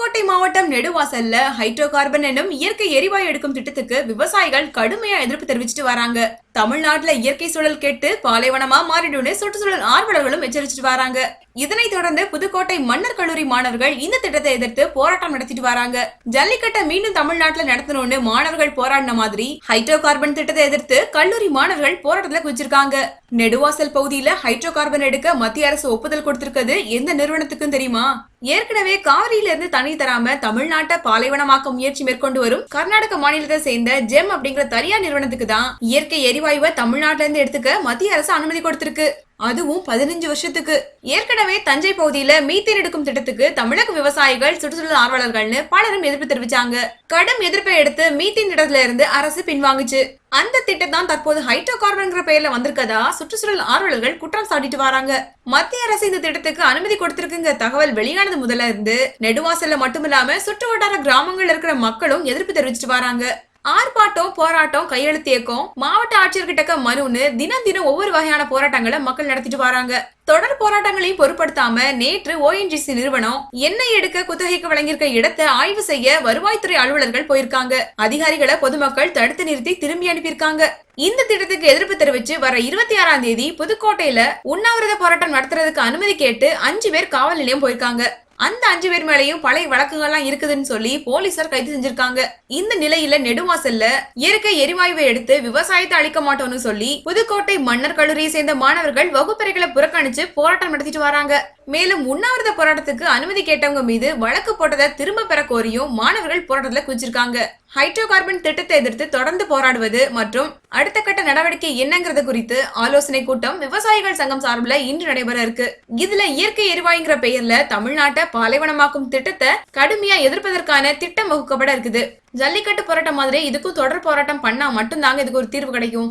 மாவட்டம் நெடுவாசல்ல hydro carbon எனும் இயற்கை எரிவாயு எடுக்கும் திட்டத்துக்கு விவசாயிகள் கடுமையா எதிர்ப்பு தெரிவிச்சுட்டு வராங்க. தமிழ்நாட்டுல இயற்கை சூழல் கேட்டு பாலைவனமா மாறிடும்னு சுற்றுச்சூழல் ஆர்வலர்களும் எச்சரிச்சிட்டு வராங்க. இதனைத் தொடர்ந்து புதுக்கோட்டை மன்னர் கல்லூரி மாணவர்கள் இந்த திட்டத்தை எதிர்த்து போராட்டம் நடத்திட்டு வராங்க. ஜல்லிக்கட்டை மீண்டும் தமிழ்நாட்டுல நடத்தணும்னு மாணவர்கள் போராடின மாதிரி ஹைட்ரோ கார்பன் திட்டத்தை எதிர்த்து கல்லூரி மாணவர்கள் போராட்டத்துல குதிச்சிருக்காங்க. நெடுவாசல் பகுதியில ஹைட்ரோ கார்பன் எடுக்க மத்திய அரசு ஒப்புதல் கொடுத்திருக்கிறது எந்த நிறுவனத்துக்கும் தெரியுமா? ஏற்கனவே காவிரியில இருந்து தண்ணி தராம தமிழ்நாட்டை பாலைவனமாக்க முயற்சி மேற்கொண்டு வரும் கர்நாடக மாநிலத்தை சேர்ந்த ஜெம் அப்படிங்கிற தனியார் நிறுவனத்துக்கு தான் இயற்கை எரி எரிவாயுவை தமிழ்நாட்டுல இருந்து எடுத்துக்க மத்திய அரசு அனுமதி கொடுத்திருக்கு. அதுவும் பதினஞ்சு வருஷத்துக்கு. ஏற்கனவே தஞ்சை பகுதியில மீத்தேன் எடுக்கும் திட்டத்துக்கு தமிழக விவசாயிகள் சுற்றுச்சூழல் ஆர்வலர்கள்னு பலரும் எதிர்ப்பு தெரிவிச்சாங்க. கடும் எதிர்ப்பை எடுத்து மீத்தேன் திட்டத்துல இருந்து அரசு பின்வாங்குச்சு. அந்த திட்டம் தான் தற்போது ஹைட்ரோ கார்பன்ங்கிற பெயர்ல வந்திருக்கதா சுற்றுச்சூழல் ஆர்வலர்கள் குற்றம் சாட்டிட்டு வராங்க. மத்திய அரசு இந்த திட்டத்துக்கு அனுமதி கொடுத்திருக்குங்க தகவல் வெளியானது முதல்ல இருந்து நெடுவாசல்ல மட்டுமில்லாம சுற்று வட்டார கிராமங்கள்ல இருக்கிற மக்களும் எதிர்ப்பு தெரிவிச்சிட்டு வராங்க. ஆர்ப்பாட்டம் போராட்டம் கையெழுத்து இயக்கம் மாவட்ட ஆட்சியர்கிட்ட மனுன்னு தினம் தினம் ஒவ்வொரு வகையான போராட்டங்களை மக்கள் நடத்திட்டு வராங்க. தொடர் போராட்டங்களையும் பொருட்படுத்தாம நேற்று ஓஎன்ஜிசி நிறுவனம் எண்ணெய் எடுக்க குத்தகைக்கு வழங்கியிருக்க இடத்தை ஆய்வு செய்ய வருவாய்த்துறை அலுவலர்கள் போயிருக்காங்க. அதிகாரிகளை பொதுமக்கள் தடுத்து நிறுத்தி திரும்பி அனுப்பியிருக்காங்க. இந்த திட்டத்துக்கு எதிர்ப்பு தெரிவிச்சு வர இருபத்தி ஆறாம் தேதி புதுக்கோட்டையில உண்ணாவிரத போராட்டம் நடத்துறதுக்கு அனுமதி கேட்டு அஞ்சு பேர் காவல் நிலையம் போயிருக்காங்க. அந்த அஞ்சு பேர் மேலையும் பழைய வழக்குகள்லாம் இருக்குதுன்னு சொல்லி போலீசார் கைது செஞ்சிருக்காங்க. இந்த நிலையில நெடுவாசல்ல இயற்கை எரிவாயுவை எடுத்து விவசாயத்தை அழிக்க மாட்டோம்னு சொல்லி புதுக்கோட்டை மன்னர் கல்லூரியை சேர்ந்த மாணவர்கள் வகுப்பறைகளை புறக்கணிச்சு போராட்டம் நடத்திட்டு வராங்க. மேலும் உண்ணாவிரத போராட்டத்துக்கு அனுமதி கேட்டவங்க மீது வழக்கு போட்டதை திரும்ப பெற கோரியும் மாணவர்கள் போராட்டத்தில் குதிச்சிருக்காங்க. ஹைட்ரோ கார்பன் திட்டத்தை எதிர்த்து தொடர்ந்து போராடுவது மற்றும் அடுத்த கட்ட நடவடிக்கை என்னங்கிறது குறித்து ஆலோசனை கூட்டம் விவசாயிகள் சங்கம் சார்பில் இன்று நடைபெற இருக்கு. இதுல இயற்கை எரிவாயுங்கிற பெயர்ல தமிழ்நாட்டை பாலைவனமாக்கும் திட்டத்தை கடுமையா எதிர்ப்பதற்கான திட்டம் வகுக்கப்பட இருக்குது. ஜல்லிக்கட்டு போராட்டம் மாதிரி இதுக்கும் தொடர் போராட்டம் பண்ணா மட்டும்தாங்க இதுக்கு ஒரு தீர்வு கிடைக்கும்.